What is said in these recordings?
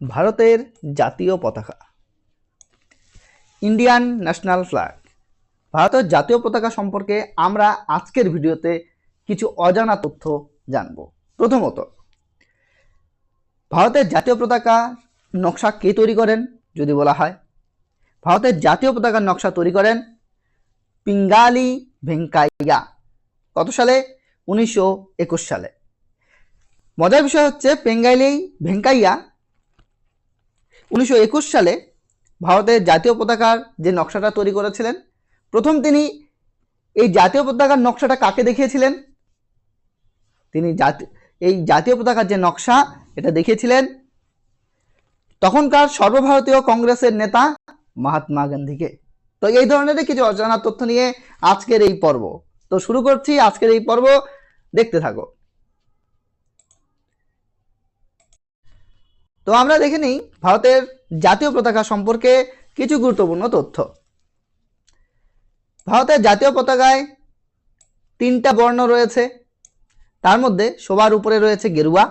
ভারতের জাতীয় পতাকা। ইন্ডিয়ান ন্যাশনাল ফ্ল্যাগ ভারতের জাতীয় পতাকা সম্পর্কে আমরা আজকের ভিডিওতে কিছু অজানা তথ্য জানব। প্রথমত, ভারতের জাতীয় পতাকা নকশা কে তৈরি করেন, যদি বলা হয়? ভারতের জাতীয় পতাকার নকশা তৈরি করেন পিঙ্গালি ভেঙ্কাইয়া। কত সালে? উনিশশো একুশ সালে। মজার বিষয় হচ্ছে পেঙ্গাইলি ভেঙ্কাইয়া উনিশশো একুশ সালে ভারতের জাতীয় পতাকার যে নকশাটা তৈরি করেছিলেন, প্রথম তিনি এই জাতীয় পতাকার নকশাটা কাকে দেখিয়েছিলেন? তিনি জাতি, এই জাতীয় পতাকার যে নকশা এটা দেখিয়েছিলেন তখনকার সর্বভারতীয় কংগ্রেসের নেতা মহাত্মা গান্ধীকে। তো এই ধরনের কিছু অজানা তথ্য নিয়ে আজকের এই পর্ব। তো শুরু করছি আজকের এই পর্ব। দেখতে থাকো। তো আমরা দেখে নিই ভারতের জাতীয় পতাকা সম্পর্কে কিছু গুরুত্বপূর্ণ তথ্য। ভারতের জাতীয় পতাকায় তিনটা বর্ণ রয়েছে। তার মধ্যে সবার উপরে রয়েছে গেরুয়া,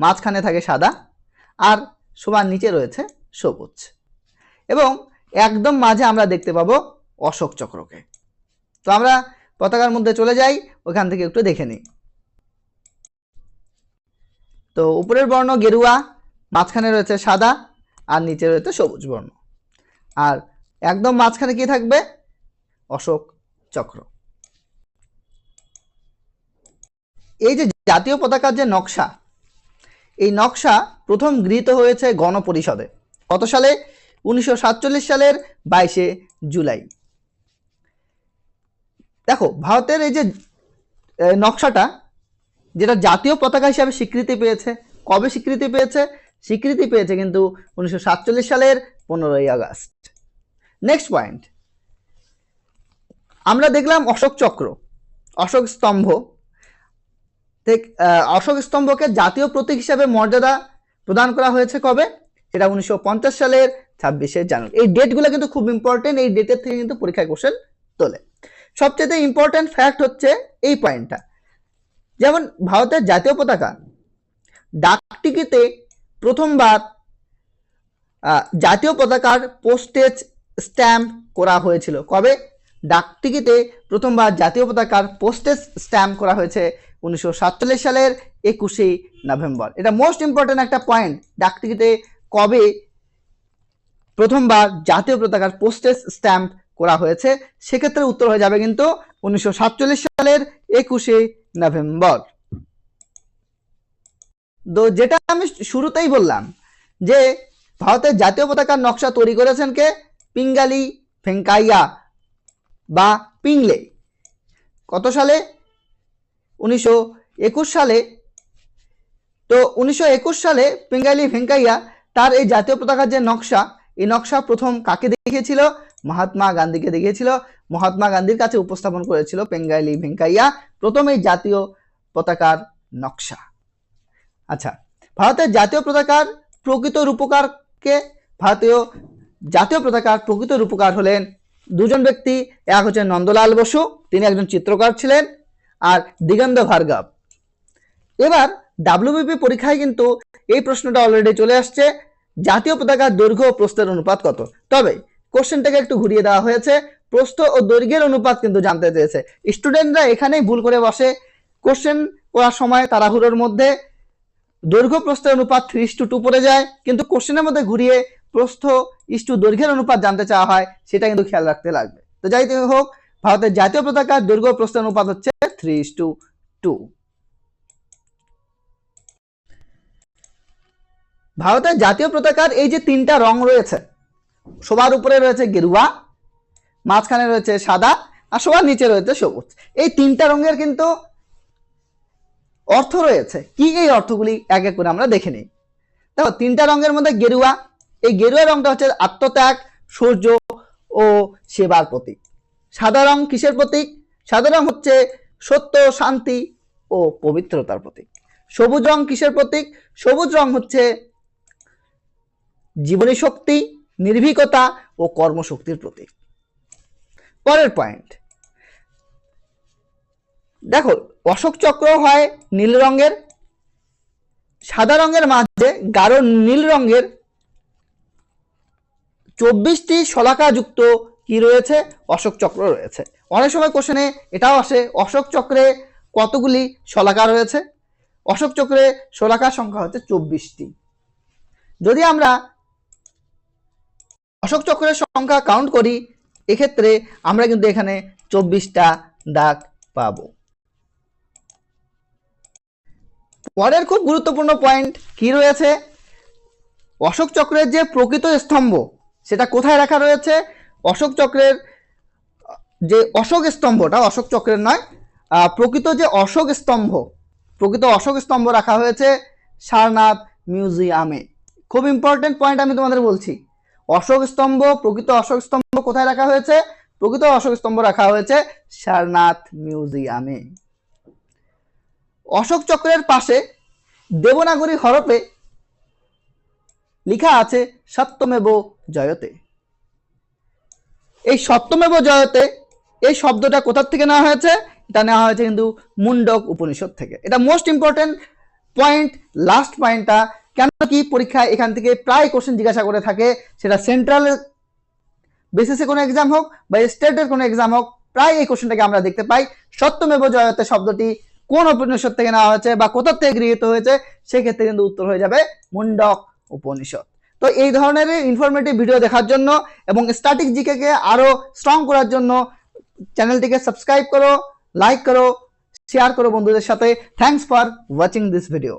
মাঝখানে থাকে সাদা, আর সবার নিচে রয়েছে সবুজ। এবং একদম মাঝে আমরা দেখতে পাবো অশোক চক্রকে। তো আমরা পতাকার মধ্যে চলে যাই, ওখান থেকে একটু দেখে নিই। তো উপরের বর্ণ গেরুয়া মাঝখানে রয়েছে সাদা আর নিচে রয়েছে সবুজ বর্ণ। আর একদম মাঝখানে কি থাকবে? অশোক চক্র। এই যে জাতীয় পতাকার যে নকশা, এই নকশা প্রথম গৃহীত হয়েছে গণপরিষদে। কত সালে? উনিশশো সাতচল্লিশ সালের বাইশে জুলাই। দেখো, ভারতের এই যে নকশাটা, যেটা জাতীয় পতাকা হিসাবে স্বীকৃতি পেয়েছে, কবে স্বীকৃতি পেয়েছে? স্বীকৃতি পেয়েছে কিন্তু উনিশশো সাতচল্লিশ সালের পনেরোই আগস্ট। নেক্সট পয়েন্ট আমরা দেখলাম অশোক চক্র, অশোক স্তম্ভ। অশোক স্তম্ভকে জাতীয় প্রতীক হিসাবে মর্যাদা প্রদান করা হয়েছে কবে? সেটা উনিশশো পঞ্চাশ সালের ছাব্বিশে জানুয়ারি। এই ডেটগুলো কিন্তু খুব ইম্পর্টেন্ট এই ডেটের থেকে কিন্তু পরীক্ষায় কোশ্চেন তোলে। সবচেয়ে ইম্পর্টেন্ট ফ্যাক্ট হচ্ছে এই পয়েন্টটা যেমন ভারতের জাতীয় পতাকা ডাকটিকিতে প্রথমবার জাতীয় পতাকার পোস্টেজ স্ট্যাম্প করা হয়েছিল। কবে? ডাকটিকিতে প্রথমবার জাতীয় পতাকার পোস্টেজ স্ট্যাম্প করা হয়েছে উনিশশো সাতচল্লিশ সালের একুশে নভেম্বর। এটা মোস্ট ইম্পর্টেন্ট একটা পয়েন্ট ডাকটিকিটে কবে প্রথমবার জাতীয় পতাকার পোস্টেজ স্ট্যাম্প করা হয়েছে, সেক্ষেত্রে উত্তর হয়ে যাবে কিন্তু উনিশশো সাতচল্লিশ সালের একুশে নভেম্বর। তো যেটা আমি শুরুতেই বললাম, যে ভারতের জাতীয় পতাকার নকশা তৈরি করেছেন কে? পিঙ্গালি ভেঙ্কাইয়া বা পিংলে। কত সালে? উনিশশো একুশ সালে। তো উনিশশো একুশ সালে পিঙ্গালি ভেঙ্কাইয়া তার এই জাতীয় পতাকার যে নকশা, এই নকশা প্রথম কাকে দেখিয়েছিল? মহাত্মা গান্ধীকে দেখিয়েছিল। মহাত্মা গান্ধীর কাছে উপস্থাপন করেছিল পেঙ্গালি ভেঙ্কাইয়া। প্রথম এই জাতীয় পতাকার নকশা। আচ্ছা ভারতের জাতীয় পতাকার প্রকৃত রূপকারকে ভারতীয় জাতীয় পতাকার প্রকৃত রূপকার হলেন দুজন ব্যক্তি, এক হচ্ছেন নন্দলাল বসু, তিনি একজন চিত্রকার ছিলেন, আর দিগন্ধ ভার্গব। এবার ডাব্লিউবিপি পরীক্ষায় কিন্তু এই প্রশ্নটা অলরেডি চলে আসছে, জাতীয় পতাকার দৈর্ঘ্য ও প্রস্থের অনুপাত কত? তবে কোশ্চেনটাকে একটু ঘুরিয়ে দেওয়া হয়েছে, প্রস্থ ও দৈর্ঘ্যের অনুপাত কিন্তু জানতে চেয়েছে। স্টুডেন্টরা এখানেই ভুল করে বসে কোশ্চেন করার সময় তাড়াহুড়োর মধ্যে দৈর্ঘ্য প্রস্থের অনুপাত থ্রি টু টু পড়ে যায়, কিন্তু কোশ্চেনের মধ্যে ঘুরিয়ে প্রস্থ ইস্টু দৈর্ঘ্যের অনুপাত জানতে চাওয়া হয়, সেটা কিন্তু খেয়াল রাখতে লাগবে। তো যাই হোক, ভারতের জাতীয় পতাকার দৈর্ঘ্য প্রস্থের অনুপাত হচ্ছে থ্রি টু টু ভারতের জাতীয় পতাকার এই যে তিনটা রং রয়েছে, সবার উপরে রয়েছে গেরুয়া, মাঝখানে রয়েছে সাদা, আর সবার নিচে রয়েছে সবুজ। এই তিনটা রঙের কিন্তু অর্থ রয়েছে। কি এই অর্থগুলি? এক এক করে আমরা দেখে নিই। দেখো, তিনটা রঙের মধ্যে গেরুয়া। এই গেরুয়া রঙটা হচ্ছে আত্মত্যাগ, সূর্য ও সেবার প্রতীক। সাদা রং কিসের প্রতীক? সাদা রং হচ্ছে সত্য, শান্তি ও পবিত্রতার প্রতীক। সবুজ রং কিসের প্রতীক? সবুজ রং হচ্ছে জীবনী শক্তি, নির্ভীকতা ও কর্মশক্তির প্রতীক। পরের পয়েন্ট দেখো অশোক চক্র হয় নীল রঙের। সাদা রঙের মাঝে গাঢ় নীল রঙের। চব্বিশটি শলাকাযুক্ত কি রয়েছে? অশোক চক্র রয়েছে। অনেক সময় কোশ্চেনে এটাও আসে, অশোক চক্রে কতগুলি শলাকা রয়েছে? অশোক চক্রে শলাকার সংখ্যা হচ্ছে চব্বিশটি। যদি আমরা অশোক চক্রের সংখ্যা কাউন্ট করি, এক্ষেত্রে আমরা কিন্তু এখানে চব্বিশটা দাগ পাবো। পরের খুব গুরুত্বপূর্ণ পয়েন্ট কি রয়েছে? অশোক চক্রের যে প্রকৃত স্তম্ভ, সেটা কোথায় রাখা রয়েছে? অশোক চক্রের, যে অশোক স্তম্ভটা, অশোক চক্রের নয় প্রকৃত যে অশোক স্তম্ভ, প্রকৃত অশোক স্তম্ভ রাখা হয়েছে সারনাথ মিউজিয়ামে। খুব ইম্পর্টেন্ট পয়েন্ট আমি তোমাদের বলছি। অশোক স্তম্ভ, প্রকৃত অশোক স্তম্ভ কোথায় রাখা হয়েছে? প্রকৃত অশোক স্তম্ভ রাখা হয়েছে সারনাথ মিউজিয়ামে। অশোক চক্রের পাশে দেবনাগরী হরপে লেখা আছে সপ্তমেব জয়তে। এই সপ্তমেব জয়তে এই শব্দটা কোথার থেকে নেওয়া হয়েছে? এটা নেওয়া হয়েছে কিন্তু মুন্ডক উপনিষদ থেকে। এটা মোস্ট ইম্পর্টেন্ট পয়েন্ট লাস্ট পয়েন্টটা কেন কি পরীক্ষা এখান থেকে প্রায় কোশ্চেন জিজ্ঞাসা করে থাকে, সেটা সেন্ট্রাল বেসিসে কোনো এক্সাম হোক বা স্টেটের কোনো এক্সাম হোক, প্রায় এই কোশ্চেনটাকে আমরা দেখতে পাই। সত্যমেব জয়তে শব্দটি কোন উপনিষদ থেকে নেওয়া হয়েছে বা কোথা থেকে গৃহীত হয়েছে, সেক্ষেত্রে কিন্তু উত্তর হয়ে যাবে মুন্ডক উপনিষদ। তো এই ধরনের ইনফরমেটিভ ভিডিও দেখার জন্য এবং স্ট্যাটিক জিকে কে আরও স্ট্রং করার জন্য চ্যানেলটিকে সাবস্ক্রাইব করো লাইক করো শেয়ার করো বন্ধুদের সাথে। Thanks for watching this video